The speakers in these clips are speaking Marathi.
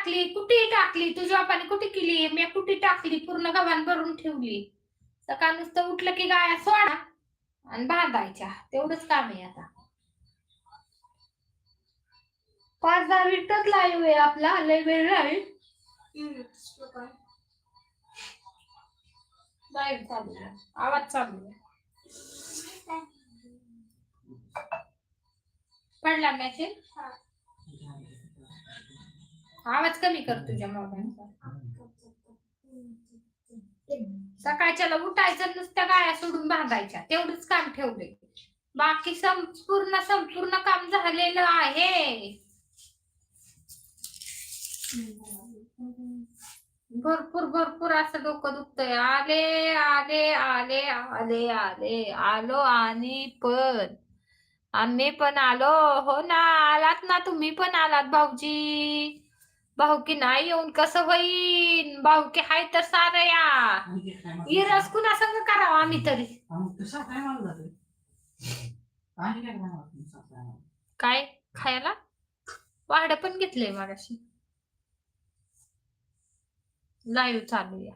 टाकली? कुठे टाकली? तुझ्या बापाने कुठे केली? मी कुठे टाकली? पूर्ण गव्हाण भरून ठेवली. सकाळ नुसतं उठलं की गाया सोडा आणि बांधायच्या. तेवढंच काम आहे आता. पाच दहा मिनिटच लाईव्ह आहे आपला. लय वेळ राहील लाईव्ह चालू आहे. आवाज चालू आहे. पडला मॅसेज आवाज कमी कर तुझ्या मोबाईलचा. सकाळच्याला उठायचं नुसत्या गाया सोडून बांधायच्या. तेवढंच काम ठेवलंय. बाकी संपूर्ण संपूर्ण काम झालेलं आहे. भरपूर भरपूर असं डोकं दुखतंय. आले आले आले आले आले. आलो आणि पण. आम्ही पण आलो. हो ना आलात ना तुम्ही पण आलात भाऊजी. भाऊकी नाही येऊन कसं होईन? भाऊकी हाय तर सारं या. इरस कुणा संग करावं आम्ही तरी? काय खायला? वाढ पण घेतलंय मागाशी. लाईव्ह चालू या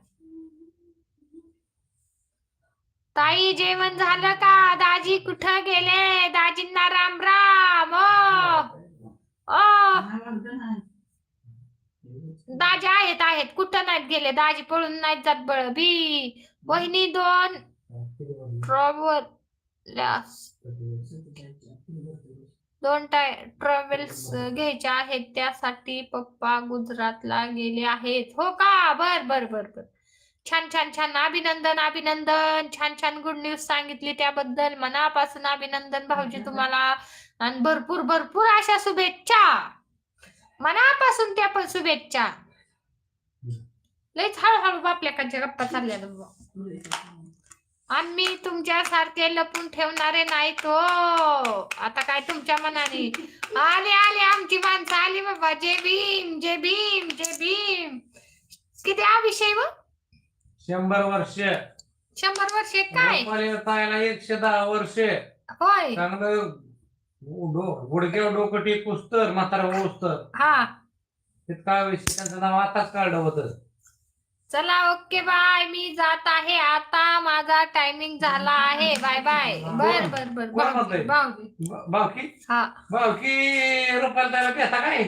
ताई जेवण झालं का? दाजी कुठं गेले? दाजींना राम राम ओ! ओ दाजी आहेत आहेत. कुठं नाहीत गेले? दाजी पळून नाहीत जात बळ. बी वहिनी दोन. ट्रॅव्हल दोन टाय ट्रॅव्हल्स घ्यायच्या आहेत. त्यासाठी पप्पा गुजरातला गेले आहेत. हो का? बर बर बर बर. छान छान छान. अभिनंदन अभिनंदन. छान छान गुड न्यूज सांगितली त्याबद्दल. मनापासून अभिनंदन भाऊजी तुम्हाला. आणि भरपूर भरपूर अशा शुभेच्छा. मनापासून त्या पण शुभेच्छा. लयच हळूहळू बापल्याकांच्या गप्पा चालल्या बाबा आम्ही तुमच्यासारखे लपून ठेवणारे नाहीत हो. आता काय तुमच्या मनाने? आले आले आमची माणसं आली बाबा. जय भीम जय भीम जय भीम. किती हा? विषय व शंभर वर्ष. शंभर वर्षे काय? एकशे दहा वर्ष. होय. चांगलं गुडघ्यावर डोकं टेकूस तर म्हातारा होऊस तर. हा. तितका विषय त्यांचं नाव आताच काढलं होतं. चला ओके बाय. मी जात आहे आता. माझा टायमिंग झाला आहे. Bye bye. बर बर बर. कोण म्हणतंय? भाऊजी भाऊजी. ब- बावकी हा. रुपाली काय?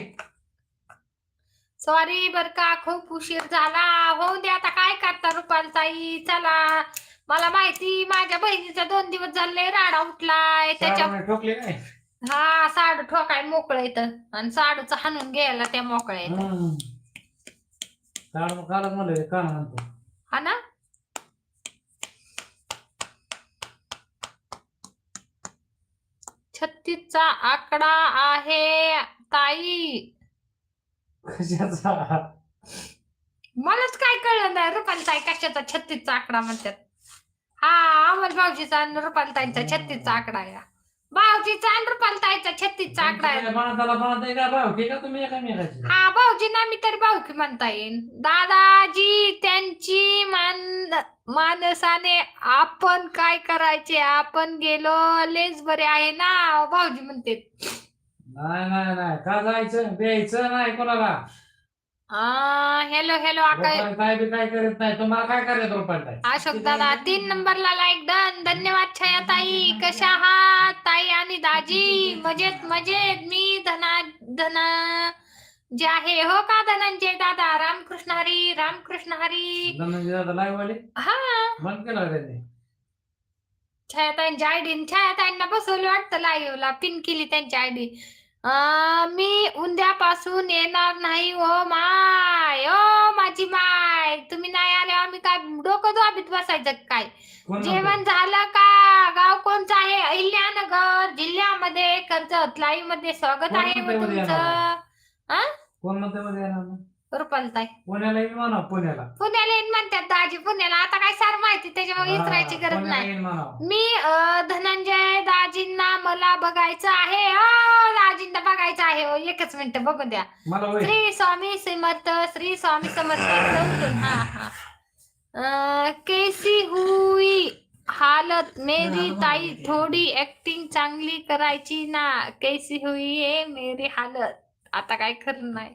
सॉरी बर का. खूप उशीर झाला. होऊ दे आता. काय करता रुपाल ताई? चला. मला माहिती माझ्या बहिणीचा दोन दिवस झाले राडा उठलाय. त्याच्या ठोकले काय? हा साडू ठोकाय मोकळं येतं आणि साडूचं हाणून घ्यायला त्या मोकळ्या येतं. साडू कालच म्हणलं का म्हणतो. हा ना? छत्तीसचा आकडा आहे ताई. कशाचा? मलाच काय कळलं नाही रुपाली ताई कशाचा छत्तीसचा आकडा म्हणतात? हा अमोल भाऊजीचा आणि रुपाली ताईचा छत्तीसचा आकडा आहे. भाऊजीचा आणि रुपाली ताईचा छत्तीसचा आकडा आहे. बाणाला बाणत का बावकी का तुम्ही एकामेकाची? हा भाऊजींना मी तरी भाऊकी म्हणता येईल दादाजी त्यांची मान मानसाने आपण काय करायचे? आपण गेलो लेच बरे आहे ना भाऊजी म्हणते. नाही नाही नाही. का जायचं? द्यायचं? नाही कोणाला? Hello hello Akash. काय करत नाही तुम्हाला काय करायचं रुपाली ताई अशोक दादा तीन नंबरला लाईक डन धन्यवाद छाया ताई. कशा आहात? ताई आणि दाजी मजेत मजेत. मी धना धना जे आहे हो का धनंजय दादा? रामकृष्ण हरी रामकृष्ण हरी. धनंजय दादा लाईव्ह आले हा. बंद केलं त्यांनी? छायाताईंची आयडी छायाताईंना बसवलं वाटतं लाईव्हला पिन केली त्यांची आयडी मी उद्यापासून येणार नाही ओ माय ओ माझी माय. तुम्ही नाही आले आम्ही काय डोकं दाबीत बसायचं काय? जेवण झालं का? गाव कोणचं आहे? अहिल्यानगर जिल्ह्यामध्ये कर्जत लाईव्हमध्ये स्वागत आहे तुमचं? रुपालताई पुण्याला येईन म्हणा पुण्याला. पुण्याला येईन म्हणतात दाजी पुण्याला. आता काय सार माहिती त्याच्यामुळे विचारायची गरज नाही. मी धनंजय दाजींना मला बघायचं आहे आहे एकच मिनिट बघू द्या. मला श्री स्वामी समर्थ श्री स्वामी समर्थ हा हा. अ, कैसी हुई? हालत मेरी ताई थोडी ऍक्टिंग चांगली करायची ना. कैसी हुई है मेरी हालत. आता काय खरं नाही.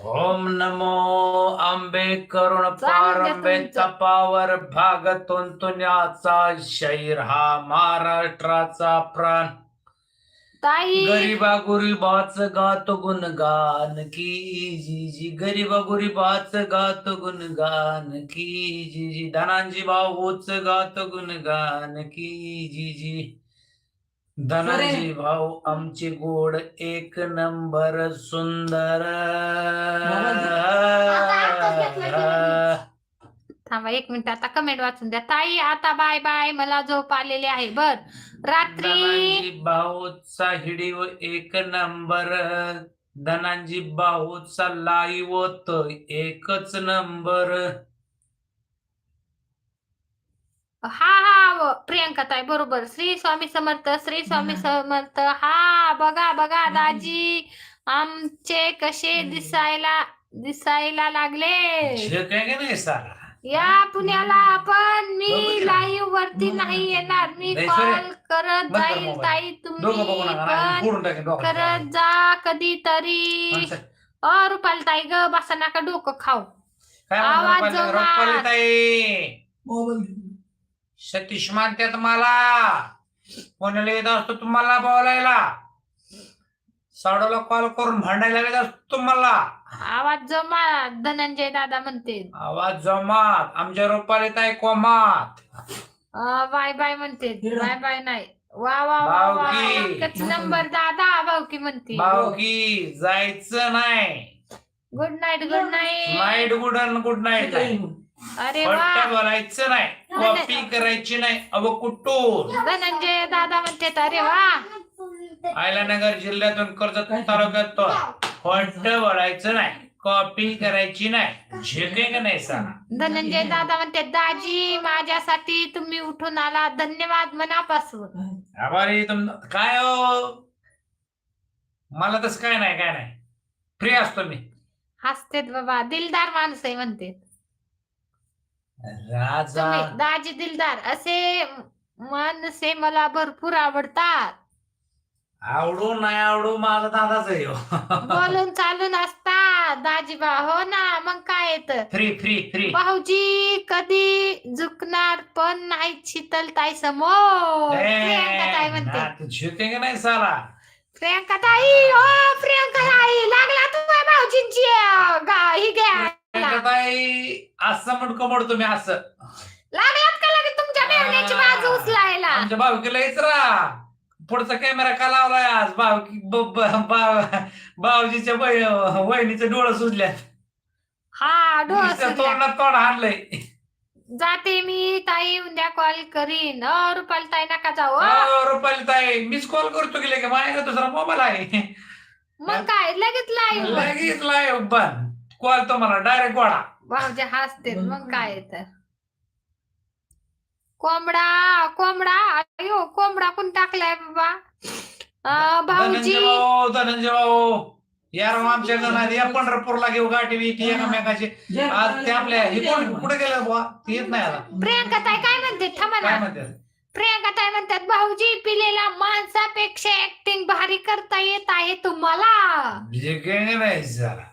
ओम नमो आंबे करुण चालेल द्या पारंबे तुमचं. तपावर भाग तुंतुण्याचा शैर हा महाराष्ट्राचा प्राण. ताई. गरीबा गुरीबाच गात गुणगान की जी जी. गरीबा गुरीबाच गात गुणगान की जी जी. धनांजी भाऊच गात गुणगान की जी जी. धनाजी भाऊ आमचे गोड एक नंबर सुंदर. थांबा एक मिनिट. आता कमेंट वाचून द्या. ताई आता बाय बाय मला झोप आलेली आहे. बर. रात्री भाऊचा हिडीव एक नंबर. धनांजी भाऊचा लाईव तर एकच नंबर. हा हा प्रियंका ताई बरोबर. श्री स्वामी समर्थ श्री स्वामी समर्थ. हा बघा बघा दाजी. आमचे कसे दिसायला दिसायला लागले. काय नाही सारा? या पुण्याला पण मी लाईव्ह वरती नाही येणार मी नाही, कॉल. करत बंद कर जाईल मोबाईल. ताई बघू तुम्ही नका नाही, पण फोडून टाकेन डोक्यात. करत जा कधीतरी माणसं, अ रुपाली ताई ग बसा नका डोकं खाऊ काय म्हणतो आवाज रुपाली? जोरात. रुपाली ताई सतीश मानत्यात मला कोणाला येत असतो तुम्हाला बोलायला सावडाला कॉल करून भांडायला येत असतो तुम्हाला. आवाज जमा धनंजय दादा म्हणते. आवाज जमात आमच्या रुपाली ताई कोमात. अ, बाय बाय म्हणते बाय बाय नाही. वा वा वा वा भाऊकी. एकच नंबर दादा भाऊकी म्हणते. भाऊकी जायचं नाही. Good night good night night good good night अरे वा. पट्ट्या बोलायचं नाही. कॉपी करायची नाही. अव कुठून? धनंजय दादा म्हणते अरे वा. आयलानगर जिल्ह्यातून कर्जत तालुक्यात खोट बोलायचं नाही. कॉपी करायची नाही. झेके का नाही सांगा धनंजय दादा म्हणते दाजी माझ्यासाठी तुम्ही उठून आला. धन्यवाद मनापासून. आभारी तुम काय हो? मला तसं काय नाही काय नाही. फ्री असतो मी. हसतेत बाबा. दिलदार माणूस आहे म्हणते. राजा. तुम्ही दाजी दिलदार. असे माणसे मला भरपूर आवडतात. आवडू नाही आवडू माझा दादाच आहे हो. बोलून चालून असतात दाजीबा. हो ना मग काय येत? फ्री फ्री फ्री भाऊजी कधी झुकणार पण नाही शीतल ताई समोर. प्रियंका ताई म्हणते. झेके का नाही साला? प्रियंका ताई ओ प्रियंका ताई लागला तुम्हाला भाऊजींची अं, गा- ही घ्या. ताई असं म्हणको म्हणतो मी असं? लागलात का लगे तुमच्या मेवण्याची बाजू उचलायला? आमच्या भावकीला येत राहा. पुढचा कॅमेरा का लावलाय आज? भावकी ब- ब- बा- भावजीच्या वहिनीचं डोळं सुजल्यात. हा डोळं. तोंडात तोंड हाणलंय. जाते मी ताई उद्या कॉल करीन. अ रुपाली ताई नका जाऊ हं. रुपाली ताई मिस कॉल करतो गेले की माझ्याकडे दुसरा मोबाईल आहे. मग काय? लगेच लाईव्ह लगेच लाईव्ह बंद कॉल तुम्हाला डायरेक्ट वाडा. भाऊजी हसते मग काय तर. कोंबडा कोंबडा अयो कोंबडा कोण टाकलाय बाबा. धनंजय भाऊजी. भाऊ धनंजय भाऊ. यार आमच्या घरात या पंढरपूरला घेऊ गाठी बिठी एकामेकाची. आज ते आपल्या हे कोण कुठे गेलं बुवा? ते येत नाही आता. प्रियंका ताई काय म्हणते? थांबा काय ना म्हणतात प्रियंका ताई म्हणतात भाऊजी पिलेल्या माणसापेक्षा ऍक्टिंग भारी करता येत आहे तुम्हाला. जे काय नाही जरा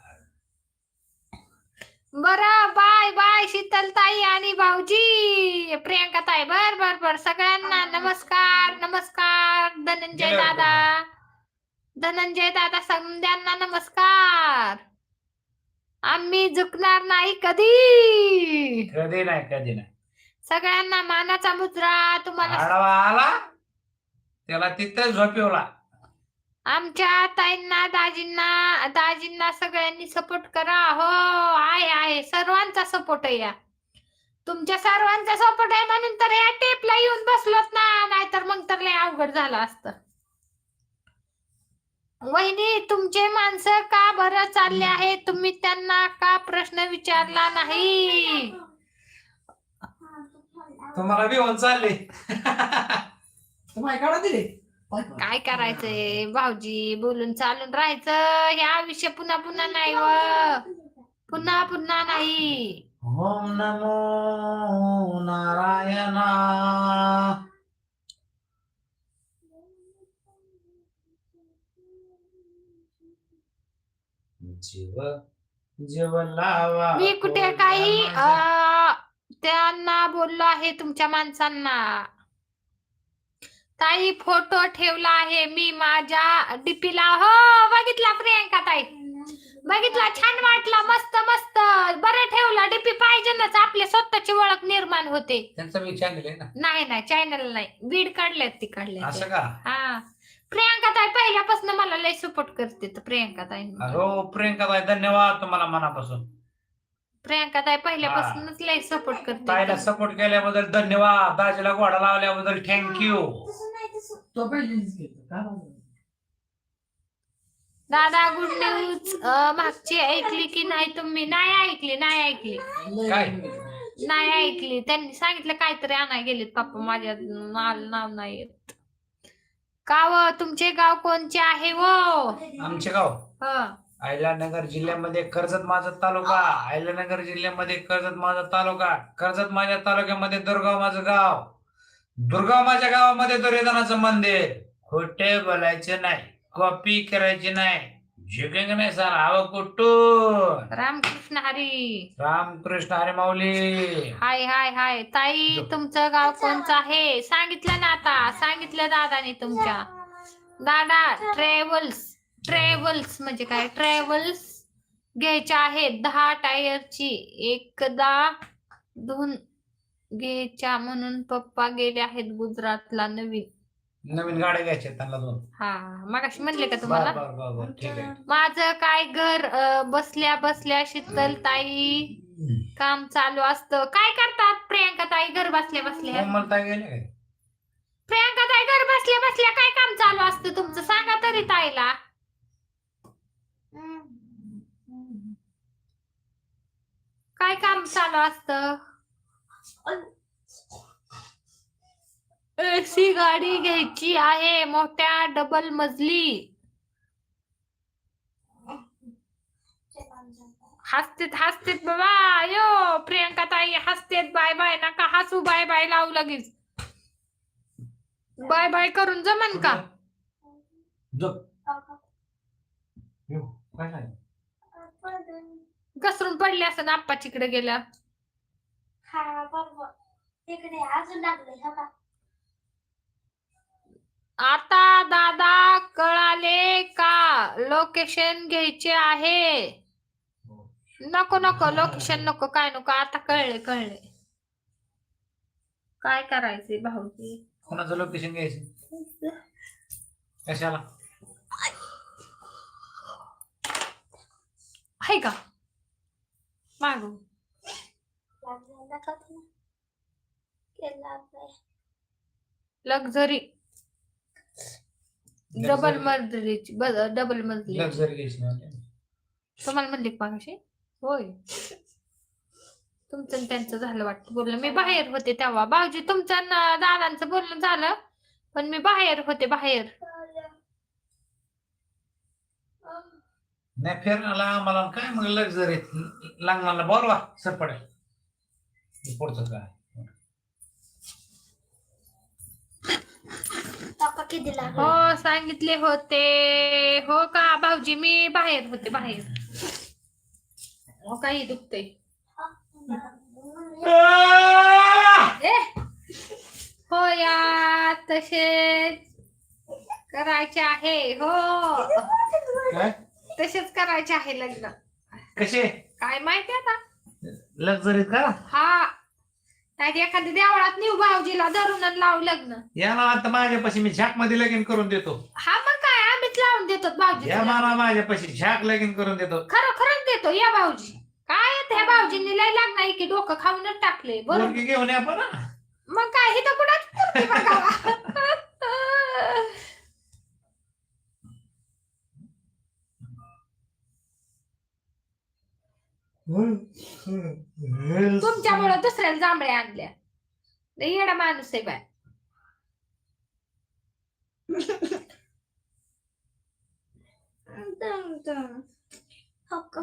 बरं बाय बाय शीतल ताई आणि भाऊजी. प्रियंका ताई बर बर बर. सगळ्यांना नमस्कार नमस्कार. धनंजय दादा. धनंजय दादा समद्यांना नमस्कार. आम्ही झुकणार नाही कधी? कधी नाही कधी नाही. सगळ्यांना मानाचा मुद्रा तुम्हाला आडवा आला त्याला तिथे झोपिवला. आमच्या ताईंना दाजींना दाजींना सगळ्यांनी सपोर्ट करा. हो आहे आहे. सर्वांचा सपोर्ट आहे या. तुमच्या सर्वांचा सपोर्ट आहे म्हणून तर या टेपला येऊन बसलोच ना. नाहीतर मग तर लय अवघड झालं असतं. वहिनी तुमचे माणसं का बरं चालले आहे तुम्ही त्यांना का प्रश्न विचारला नाही? तुम्हाला भिवून चालले. काढा दिले? काय करायचंय? भाऊजी बोलून चालून राहायचं. हे आयुष्य पुन्हा पुन्हा नाही व पुन्हा पुन्हा नाही. ओम नमो नारायणा. जीव जेवण लावा. मी कुठे काही. अं, त्यांना बोललो आहे तुमच्या माणसांना. ताई फोटो ठेवला आहे मी माझ्या डीपीला. हो बघितला प्रियंका ताई. बघितला छान वाटला मस्त मस्त. बरं ठेवला डीपी पाहिजेच आपली स्वतःची ओळख निर्माण होते. त्यांचा मी चॅनल आहे ना. नाही नाही चॅनल नाही. बीड काढल्यात ती काढल्यात असं का? हा. प्रियंका ताई पहिल्यापासून मला लय सपोर्ट करते तर प्रियंका ताई. हो प्रियंका ताई धन्यवाद तुम्हाला मनापासून. प्रियंका ताई पहिल्यापासूनच लय सपोर्ट ताईला करते सपोर्ट केल्याबद्दल धन्यवाद. दाजीला घोडा लावल्याबद्दल थँक्यू तो पहिल्यांदाच घेतो का दादा गुड न्यूज मागची ऐकली की नाही तुम्ही नाही ऐकली नाही ऐकली काय? नाही ऐकली त्यांनी सांगितलं काहीतरी आणाय गेलेत पप्पा माझ्या मला नाव नाही येत का व तुमचे गाव कोणचे आहे वो आमचे गाव. ह. अहिल्यानगर जिल्ह्यामध्ये कर्जत माझा तालुका. अहिल्यानगर जिल्ह्यामध्ये कर्जत माझा तालुका. कर्जत माझ्या तालुक्यामध्ये दुर्गाव माझं गाव. दुर्गाव माझ्या गावामध्ये दुर्योधनाचं मंदिर. खोटे बोलायचे नाही. कॉपी करायची नाही. झुकेंग नाही सर. हवं कुठून? रामकृष्ण हरी. रामकृष्ण हरी माऊली. हाय हाय हाय. ताई. तुमचं गाव कोणचं आहे? सांगितलं ना आता. सांगितलं दादाने तुमच्या. दादा ट्रॅव्हल्स. ट्रॅव्हल्स म्हणजे काय? ट्रॅव्हल्स घ्यायच्या आहेत. दहा टायरची. एकदा धुवून घ्यायच्या म्हणून पप्पा गेले आहेत गुजरातला नवीन. नवीन गाड्या घ्यायच्या त्यांना दोन. हा मगाशी म्हणले का बर तुम्हाला बर बर बर ठीक आहे. माझं काय घर अं, बसल्या बसल्या शीतल ताई काम चालू असतं. काय करतात प्रियंका ताई घर बसल्या बसल्या? कोमल ताई गेले काय? प्रियंका ताई घर बसल्या बसल्या काय काम चालू असतं तुमचं? सांगा तरी ताईला. काय काम चालू असतं? एसी गाडी घ्यायची आहे मोठ्या डबल मजली. हसतेत हसतेत बाबा. यो प्रियंका ताई हसतेत. Bye bye. नका हसू. बाय बाय लावू लगेच. बाय बाय करून जमन का? घसरून पडले असं आप्पाचीकडे गेल्या हा बरोबर तिकडे अजून लागले हा का आता दादा कळाले का लोकेशन घ्यायचे आहे? नको नको लोकेशन नको काय नको आता कळले कळले. काय करायचे भाऊजी? कोणाचं लोकेशन घ्यायचं कशाला? आहे का? मागू. केलं आपलं. लक्झरी डबल मजलीची डबल मजली लक्झरी घ्यायची ना तुम्हाला म्हणले होय. तुमचं आणि त्यांचं झालं वाटतं बोलणं. मी बाहेर होते तेव्हा. भाऊजी तुमचं आणि दादांचं बोलणं झालं. पण मी बाहेर होते बाहेर. नाही फिरण्याला आम्हाला काय मग लक्झरी लग्नाला बोलवा सर पडेल पुढचं काय हो सांगितले होते. हो का भाऊजी मी बाहेर होते बाहेर. हो काही दुखतंय. ए हो या तसेच करायचे आहे. हो. काय? तसेच करायचे आहे लग्न. कसे? काय माहिती आता? लक्झरीत का हा. नाही एखाद्या देवळात नेऊ भाऊजीला धरून आणि लावू लग्न. या ना आता माझ्यापाशी मी झाकमध्ये लगीन करून देतो. हा मग काय आम्हीच लावून देतो भाऊजी या माना माझ्यापाशी झाक लगीन करून देतो. खरं खरंच देतो या भाऊजी. काय येत ह्या भाऊजींनी लय लागणार की डोकं खाऊनच टाकले बरोबर घेऊन या पण हा. मग काय हे तर कुणाच बघावा. तुमच्यामुळे दुसऱ्याला जांभळ्या आणल्या. लय येडा माणूस आहे बाय.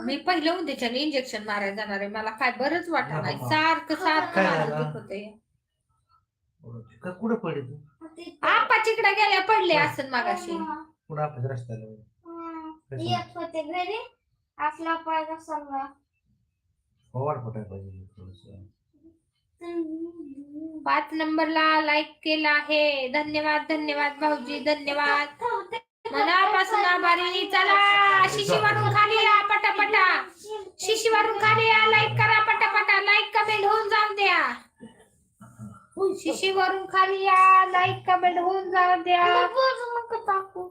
मी पहिलं उद्याच्या इंजेक्शन मारायला जाणार आहे. मला काय बरंच वाटत नाही. सारखं सारखं मला झालं? दुखतंय. का कुठं पडे तू? आपाचीकडे गेल्या पडले असं मागाशी. कुठं आपण रस्त्याला? येत होते घरी. आपला पाय सर्व फटायला पाहिजे थोडंसं. पाच नंबरला लाईक केला आहे धन्यवाद धन्यवाद भाऊजी धन्यवाद मनापासून आभारी चला शिशीवरून खाली या पटापटा शिशीवरून खाली या लाईक करा पटापटा लाईक कमेंट होऊन जाऊन द्या शिशीवरून खाली या लाईक कमेंट होऊन जाऊन द्या टाकू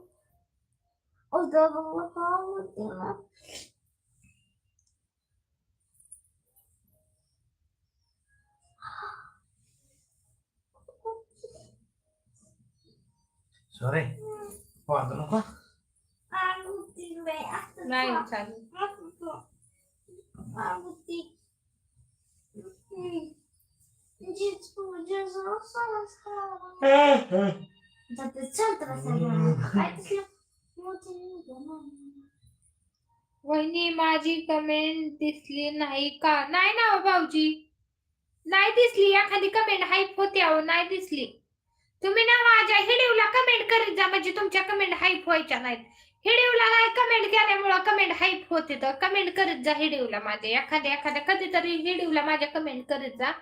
सॉरी वाजू नको नाही चालेल वहिनी माझी कमेंट दिसली नाही का नाही ना हो भाऊजी नाही दिसली एखादी कमेंट हाईप होते अहो नाही दिसली तुम्ही ना माझ्या हिडिओला कमेंट करीत जा म्हणजे तुमच्या कमेंट हाईप व्हायच्या नाहीत. हिडिओला काय कमेंट केल्यामुळं कमेंट हाईप होते तर कमेंट करीत जा हिडिओला माझ्या. एखाद्या एखाद्या कधीतरी हिडिओला माझ्या कमेंट करीत जा.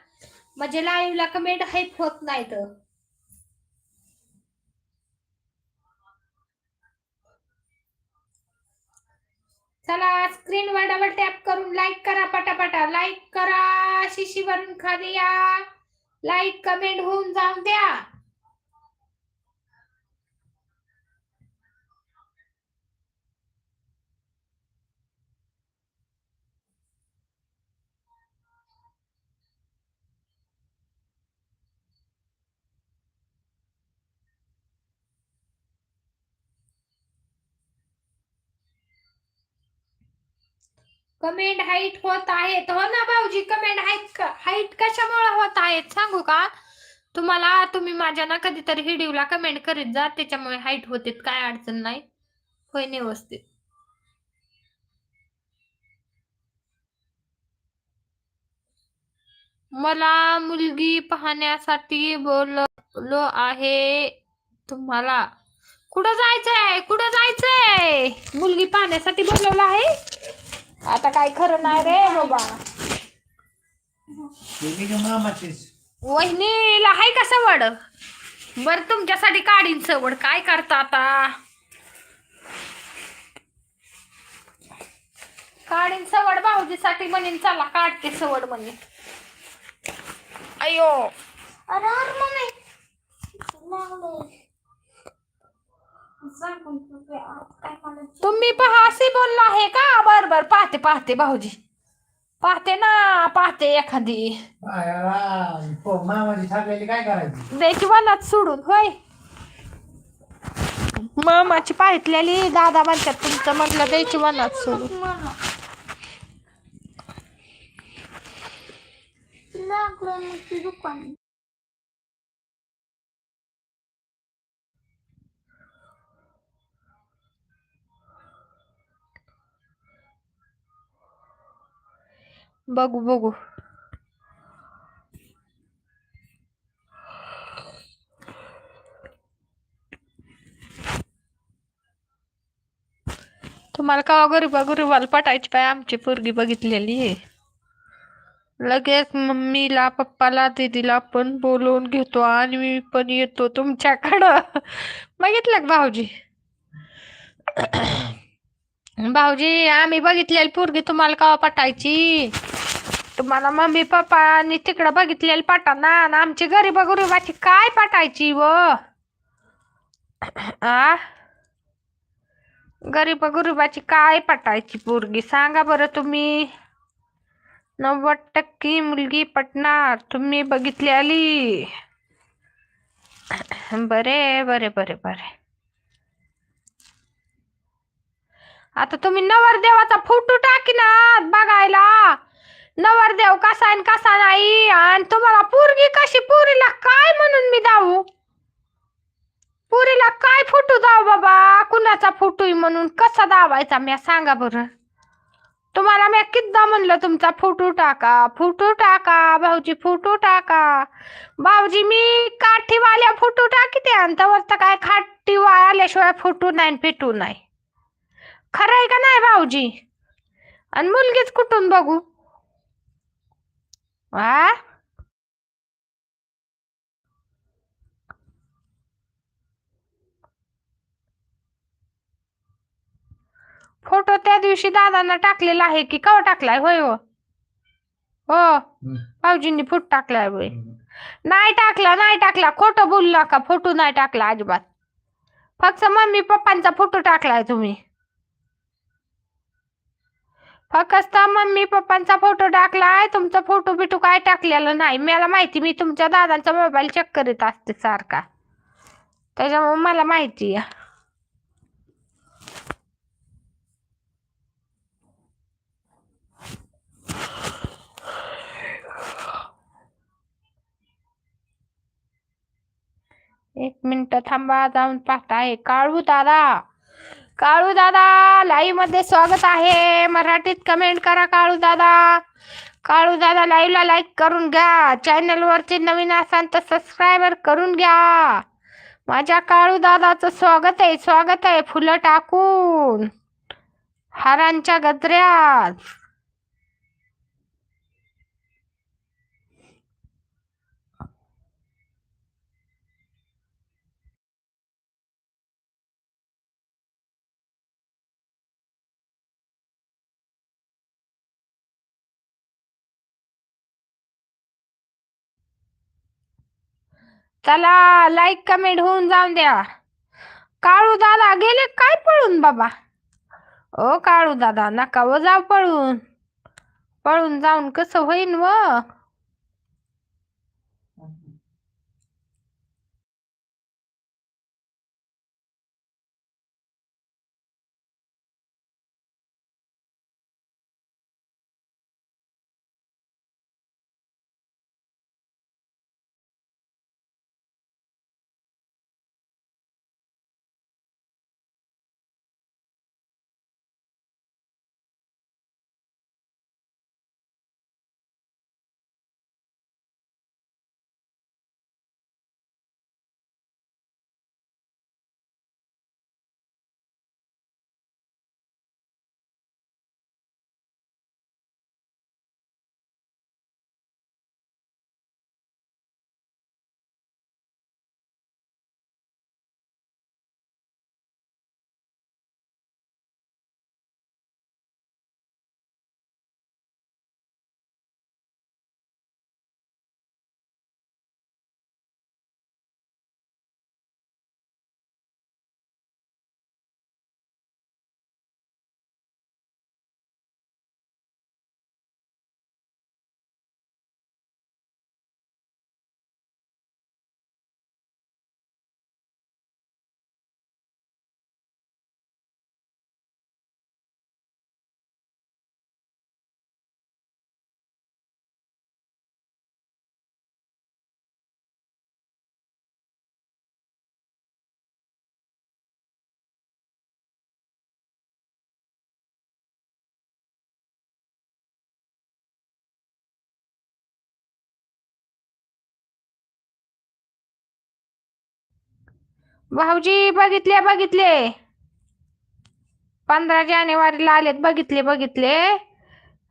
म्हणजे लाईव्हला कमेंट हाईप होत नाही तर चला स्क्रीनवर डबल टॅप करून लाईक करा पटापटा. लाईक करा शिशीवरून खाली या. लाईक कमेंट होऊन जाऊन द्या. कमेंट हाईट होत आहेत. हो ना भाऊजी? कमेंट हाईट हाईट कशामुळे होत आहेत? सांगू का? तुम्हाला तुम्ही माझ्या ना कधीतरी व्हिडिओला कमेंट करीत जा. त्याच्यामुळे हाईट होते काय अडचण नाही. होय व्यवस्थित. मला मुलगी पाहण्यासाठी बोललो आहे. तुम्हाला कुठं जायचंय? कुठं जायचंय? मुलगी पाहण्यासाठी बोलवलं आहे? आता काय खरं नाही रे बाबा. वहिनीला हाय का सवड? बर तुमच्यासाठी काढीन सवड. काय करता आता? काढीन सवड भाऊजीसाठी म्हणेन चला काढते सवड म्हणे. अयो. अरे अरे मम्मी. तुम्ही पहा असे बोलला का? बर बर. पाहते पाहते भाऊजी. पाहते ना, पाहते एखादी. मामाची वनात सोडून, होय. मामाची पाहितलेली दादा म्हणतात तुमचं म्हटलं द्यायची वनात सोडून. लागलं दुकान. बघू बघू. तुम्हाला का गरीबा गरीबाला पटायची पाय आमची पोरगी बघितलेली आहे. लगेच मम्मीला पप्पाला दीदीला पण बोलवून घेतो आणि मी पण येतो तुमच्याकडं. बघितलं भाऊजी? भाऊजी आम्ही बघितलेली पोरगी तुम्हाला का पटायची? तुम्हाला मम्मी पप्पा आणि तिकडं बघितलेली पाटाना आणि आमची गरीबा गरीबाची काय पाठायची व? आ? गरीबा गरीबाची काय पाठायची पोरगी? सांगा बरं तुम्ही. नव्वद टक्के मुलगी पटणार तुम्ही बघितलेली. बरे बरे बरे बरे. आता तुम्ही नवरदेवाचा फोटो टाकी ना बघायला. नवरदेव कसा आहे कसा नाही आणि तुम्हाला पोरगी कशी? पुरीला काय म्हणून मी जाऊ? पुरीला काय फोटो जाऊ बाबा? कुणाचा फोटो म्हणून कसा दावायचा म्या? सांगा बरं. तुम्हाला मी किद्दा म्हणलं तुमचा फोटो टाका? फोटो टाका भाऊजी फोटो टाका. भाऊजी मी काठीवाल्या फोटो टाकीते आणि तर काय खाटीवा आल्याशिवाय फोटो नाही पेटू नाही. खरं आहे का नाही भाऊजी? आणि मुलगीच कुठून बघू? आ फोटो त्या दिवशी दादांना टाकलेला आहे की कवा टाकलाय? होय हो. हो. भाऊजींनी फोटो टाकलाय होय नाही टाकला नाही टाकला. खोटं बोलू नका. फोटो नाही टाकला अजिबात. फक्त मम्मी पप्पांचा फोटो टाकलाय तुम्ही. फक्त मम्मी पप्पांचा फोटो टाकलाय तुमचा फोटो बिटू काय टाकलेलं नाही. मला माहिती मी तुमच्या दादांचा मोबाईल चेक करीत असते सारखा. त्याच्यामुळे मला माहिती आहे. एक मिनिट थांबा जाऊन पाहताय काळू दादा. काळू दादा लाईव्हमध्ये स्वागत आहे. मराठीत कमेंट करा काळू दादा. काळू दादा लाईव्हला लाईक करून घ्या. चॅनल नवीन असाल तर सबस्क्रायबर करून घ्या. माझ्या काळू दादाचं स्वागत आहे स्वागत आहे फुलं टाकून. हारांच्या गजऱ्यात. चला लाईक कमेंट होऊन जाऊन द्या. काळू दादा गेले काय पळून बाबा? ओ काळू दादा नका व जाऊ पळून. पळून जाऊन कसं होईन व? भाऊजी बघितले बघितले. पंधरा जानेवारीला आलेत. बघितले बघितले.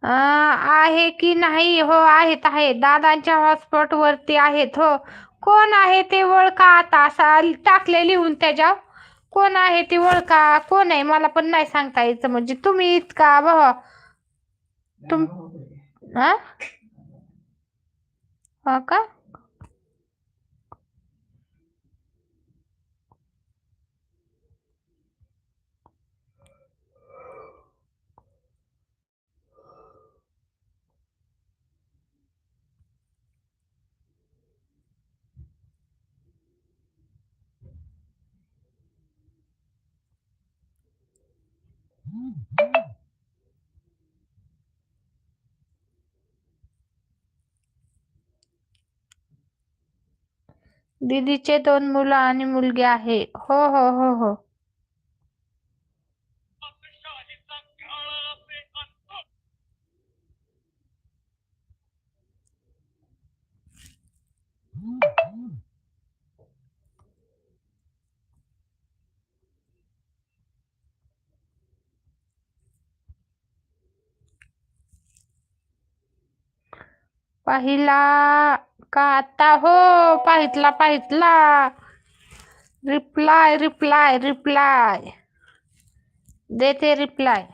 आहे की नाही? हो आहेत आहेत. दादांच्या हॉटस्पॉट वरती आहेत हो. कोण आहे ते ओळखा आता? असा टाकले लिहून त्याच्यावर. कोण आहे ते ओळखा? कोण आहे? मला पण नाही सांगता यायचं. म्हणजे तुम्ही इतका बघ तुम हा? हो का? दीदीचे दोन मुलं आणि मुलगी आहे. हो हो हो हो. पाहिला का आता? हो पाहितला पाहितला. रिप्लाय रिप्लाय रिप्लाय देते रिप्लाय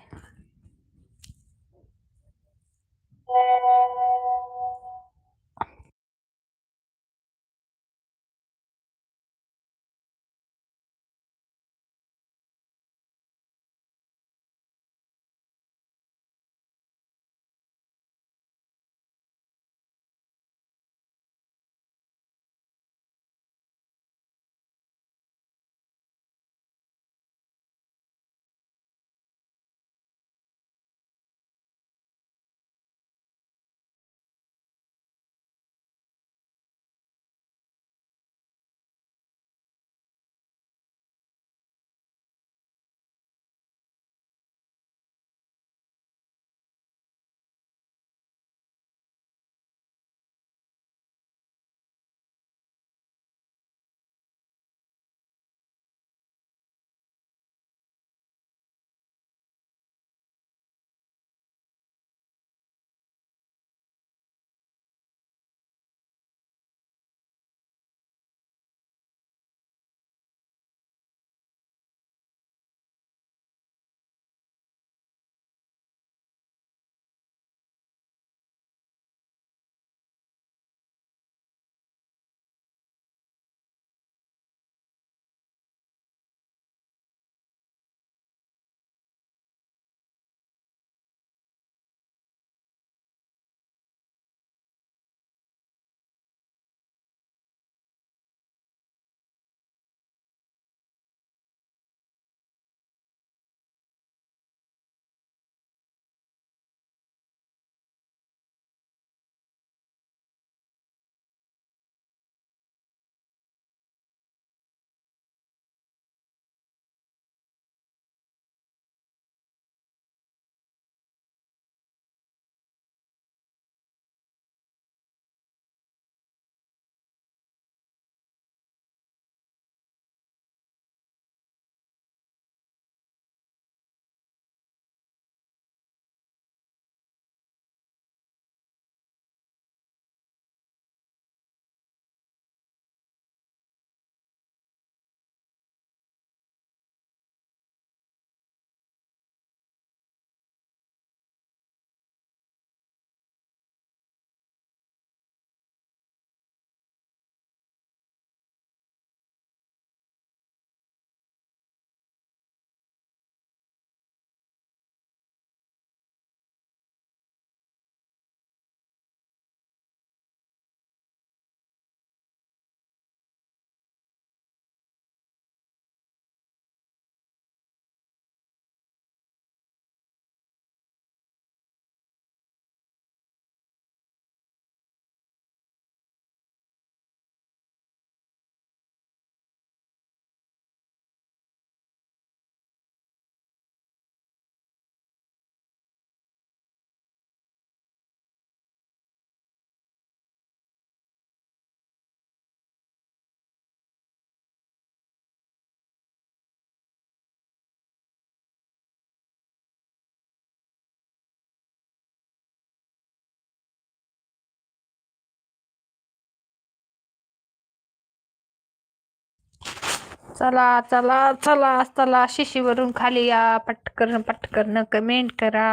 चला चला चला चला. शिशीवरून खाली या. पटकन पटकन. कमेंट करा.